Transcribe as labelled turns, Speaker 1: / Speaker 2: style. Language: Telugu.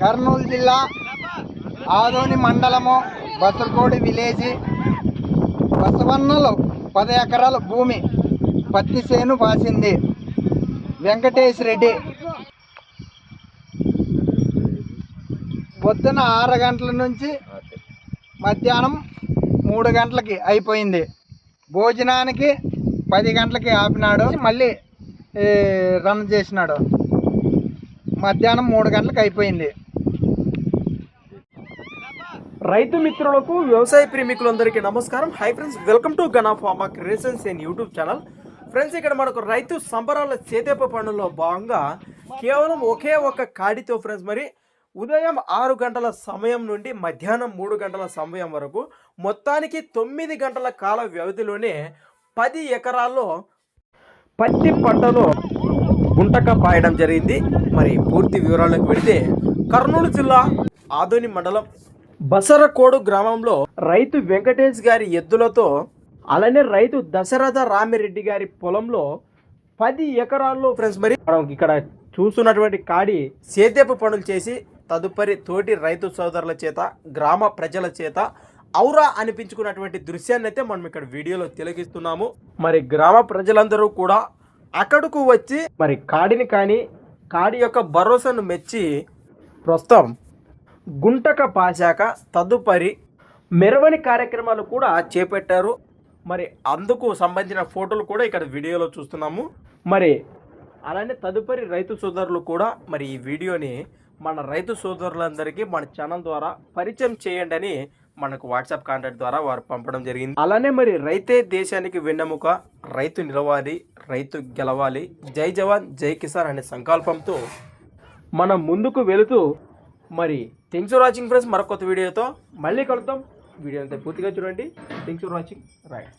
Speaker 1: కర్నూలు జిల్లా ఆదోని మండలము బసరకోడి విలేజ్ బసవన్నలో పది ఎకరాల భూమి పత్తి చేను పాసింది. వెంకటేష్ రెడ్డి. పొద్దున ఆరు గంటల నుంచి మధ్యాహ్నం మూడు గంటలకి అయిపోయింది. భోజనానికి పది గంటలకి ఆపినాడు. మళ్ళీ రన్ చేసినాడు. మధ్యాహ్నం మూడు గంటలకు అయిపోయింది.
Speaker 2: రైతు మిత్రులకు వ్యవసాయ ప్రేమికులందరికీ నమస్కారం. Hi friends welcome to Gana farmer creations and YouTube channel friends ఇక్కడ మనకు రైతు సంబరాల చేతేప పనుల్లో భాగంగా కేవలం ఒకే ఒక కాడితో ఫ్రెండ్స్ మరి ఉదయం ఆరు గంటల సమయం నుండి మధ్యాహ్నం మూడు గంటల సమయం వరకు మొత్తానికి తొమ్మిది గంటల కాల వ్యవధిలోనే పది ఎకరాల్లో పత్తి పంటలో గుంటక పాయడం జరిగింది. మరి పూర్తి వివరాలకు వెళితే కర్నూలు జిల్లా ఆదోని మండలం బసరకోడు గ్రామంలో రైతు వెంకటేష్ గారి ఎద్దులతో అలానే రైతు దశరథ రామిరెడ్డి గారి పొలంలో పది ఎకరాల్లో ఫ్రెండ్స్ మరి మనం ఇక్కడ చూస్తున్నటువంటి కాడి సేద్యపు పనులు చేసి తదుపరి తోటి రైతు సోదరుల చేత గ్రామ ప్రజల చేత ఔరా అనిపించుకున్నటువంటి దృశ్యాన్ని అయితే మనం ఇక్కడ వీడియోలో తిలకిస్తున్నాము. మరి గ్రామ ప్రజలందరూ కూడా అక్కడకు వచ్చి మరి కాడిని కానీ కాడి యొక్క భరోసాను మెచ్చి ప్రస్తుతం గుంటక పాశాక తదుపరి మెరవని కార్యక్రమాలు కూడా చేపట్టారు. మరి అందుకు సంబంధించిన ఫోటోలు కూడా ఇక్కడ వీడియోలో చూస్తున్నాము. మరి అలానే తదుపరి రైతు సోదరులు కూడా మరి ఈ వీడియోని మన రైతు సోదరులందరికీ మన ఛానల్ ద్వారా పరిచయం చేయండి అని మనకు వాట్సాప్ కాంటాక్ట్ ద్వారా వారు పంపడం జరిగింది. అలానే మరి రైతే దేశానికి వెన్నెముక రైతు నిలవాలి రైతు గెలవాలి. జై జవాన్ జై కిసాన్ అనే సంకల్పంతో మనం ముందుకు వెళుతూ మరి థింగ్స్ ఫర్ వాచింగ్ ఫ్రెండ్స్. మరొక వీడియోతో మళ్ళీ కలుద్దాం. వీడియో అంతా పూర్తిగా చూడండి. Thanks for watching. రైట్.